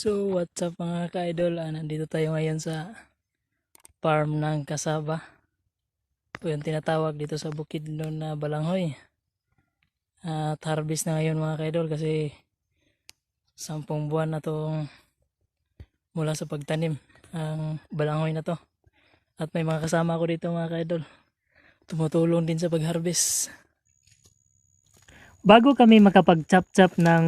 So what's up mga ka-idol? Ah, nandito tayo ngayon sa farm ng kasaba. O yung tinatawag dito sa bukid doon na Balanghoy. At harvest na ngayon mga ka-idol kasi sampung buwan na tong mula sa pagtanim ang Balanghoy na to. At may mga kasama ako dito mga ka-idol. Tumutulong din sa pag-harvest. Bago kami makapag-chop-chop ng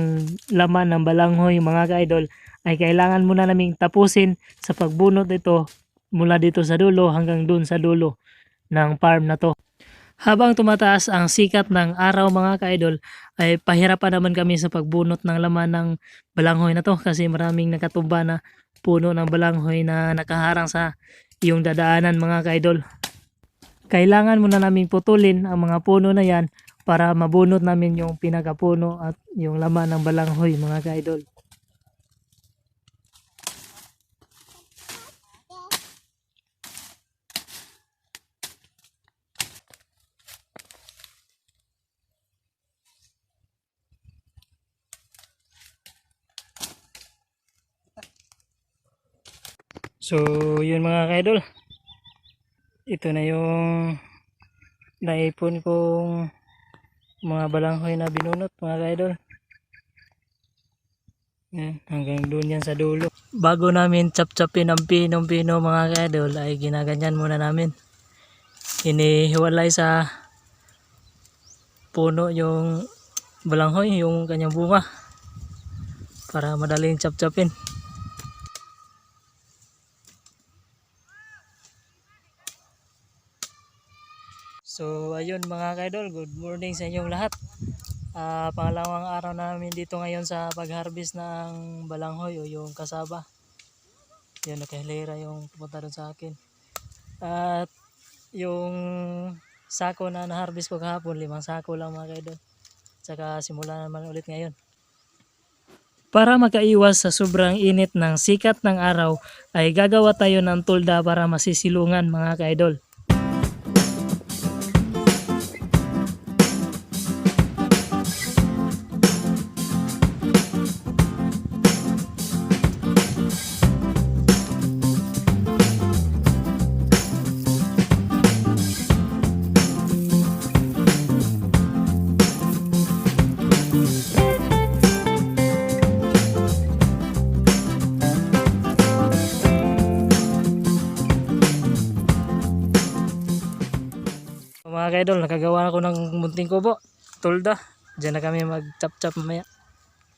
laman ng balanghoy mga ka-idol, ay kailangan muna naming tapusin sa pagbunot ito mula dito sa dulo hanggang dun sa dulo ng farm na to. Habang tumataas ang sikat ng araw mga ka-idol, ay pahirapan naman kami sa pagbunot ng laman ng balanghoy na to kasi maraming nakatumba na puno ng balanghoy na nakaharang sa iyong dadaanan mga ka-idol. Kailangan muna naming putulin ang mga puno na yan para mabunot namin yung pinakapuno at yung laman ng balanghoy mga ka-idol. So, yun mga ka-idol. Ito na yung naipon kong mga balanghoy na binunot mga ka-idol. Yan, hanggang doon yan sa dulo. Bago namin chap-chapin ang pinong-pino mga ka-idol ay ginaganyan muna namin. Inihiwalay sa puno yung balanghoy, yung kanyang bunga para madaling chap-chapin. So ayun mga kaidol, good morning sa inyong lahat. Ah, pangalawang araw namin dito ngayon sa pag-harvest ng balanghoy o yung kasaba. Yan, nakahilera yung pupunta doon sa akin. At yung sako na na-harvest ko kahapon, limang sako lang mga kaidol. Tsaka simula naman ulit ngayon. Para makaiwas sa sobrang init ng sikat ng araw, ay gagawa tayo ng tulda para masisilungan mga kaidol. Mga kaidol, nakagawa ako ng munting kubo. Tulda. Diyan na kami mag-chop-chop mamaya.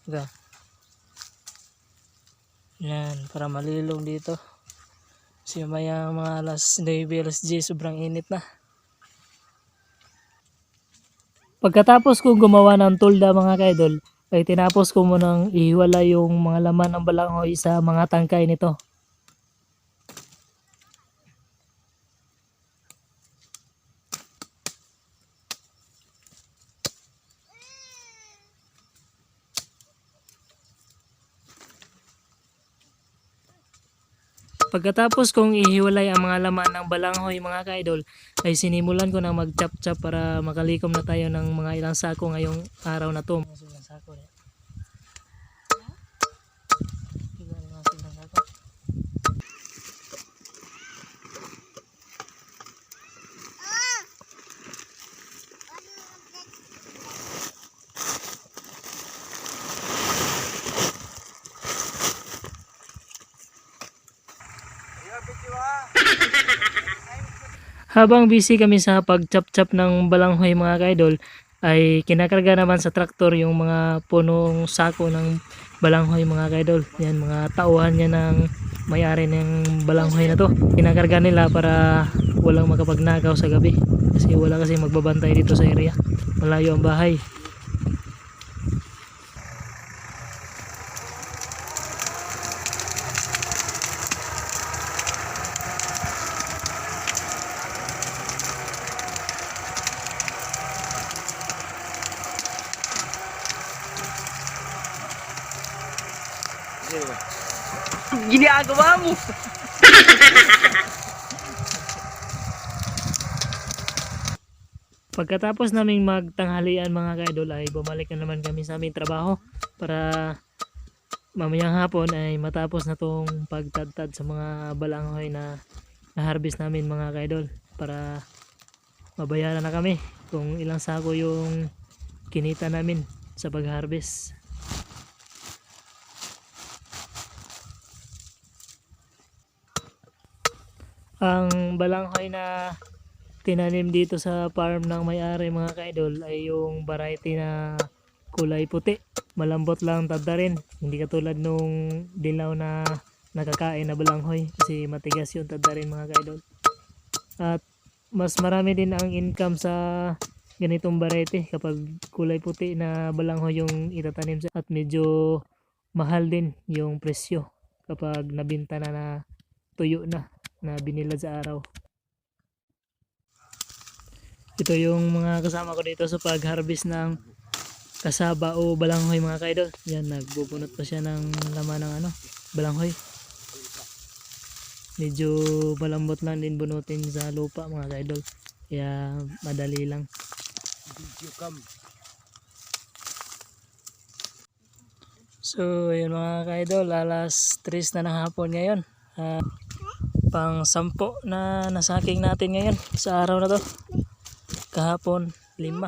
Ito. Yan, para malilong dito. Kasi mamaya mga alas 9, alas 10, sobrang init na. Pagkatapos kong gumawa ng tulda mga kaidol, ay tinapos ko munang ihiwala yung mga laman ng balanghoy sa mga tangkay nito. Pagkatapos kong ihiwalay ang mga laman ng balanghoy mga kaidol, ay sinimulan ko na mag-chop-chop para makalikom na tayo ng mga ilang sako ngayong araw na to. Sako na. Habang busy kami sa pag-chop-chop ng balanghoy mga kaidol, ay kinakarga naman sa traktor yung mga punong sako ng balanghoy mga kaidol. Yan, mga tauhan niya ng may-ari ng balanghoy na to. Kinakarga nila para walang makapagnakaw sa gabi. Kasi wala kasi magbabantay dito sa area. Malayo ang bahay. Ginagawa mo! Pagkatapos naming magtanghalian mga kaidol ay bumalik na naman kami sa aming trabaho para mamayang hapon ay matapos na tong pagtadtad sa mga balanghoy na na-harvest namin mga kaidol para mabayaran na kami kung ilang sako yung kinita namin sa pag-harvest. Ang balanghoy na tinanim dito sa farm ng may-ari mga kaidol ay yung variety na kulay puti. Malambot lang tadda rin. Hindi katulad nung dilaw na nakakain na balanghoy kasi matigas yung tadda rin mga kaidol. At mas marami din ang income sa ganitong variety kapag kulay puti na balanghoy yung itatanim sa at medyo mahal din yung presyo kapag nabinta na na tuyo na na binilad sa araw. Ito yung mga kasama ko dito sa pag-harvest ng kasaba o balanghoy mga kaidol. Yan, nagbubunot pa siya ng laman ng ano, balanghoy. Medyo malambot lang din bunutin sa lupa mga kaidol. Kaya madali lang. So, yun mga kaidol, alas 3 na ng hapon ngayon. Ah, pang sampo na nasaking natin ngayon sa araw na to. Kahapon, lima.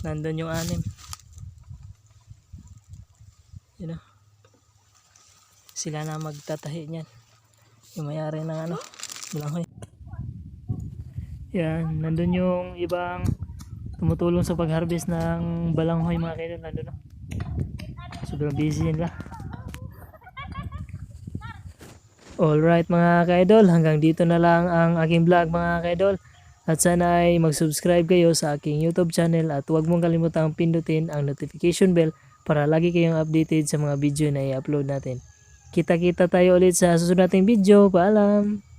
Nandun yung anim. Yun o. Sila na magtatahi niyan. Yung mayari ng ano, balanghoy. Yan, nandun yung ibang tumutulong sa pag-harvest ng balanghoy mga kaidol. Nandun o. Sobrang busy nila. Alright mga kaidol, hanggang dito na lang ang aking vlog mga kaidol. At sana ay mag-subscribe kayo sa aking YouTube channel at huwag mong kalimutang pindutin ang notification bell para lagi kayong updated sa mga video na i-upload natin. Kita-kita tayo ulit sa susunod nating video. Paalam!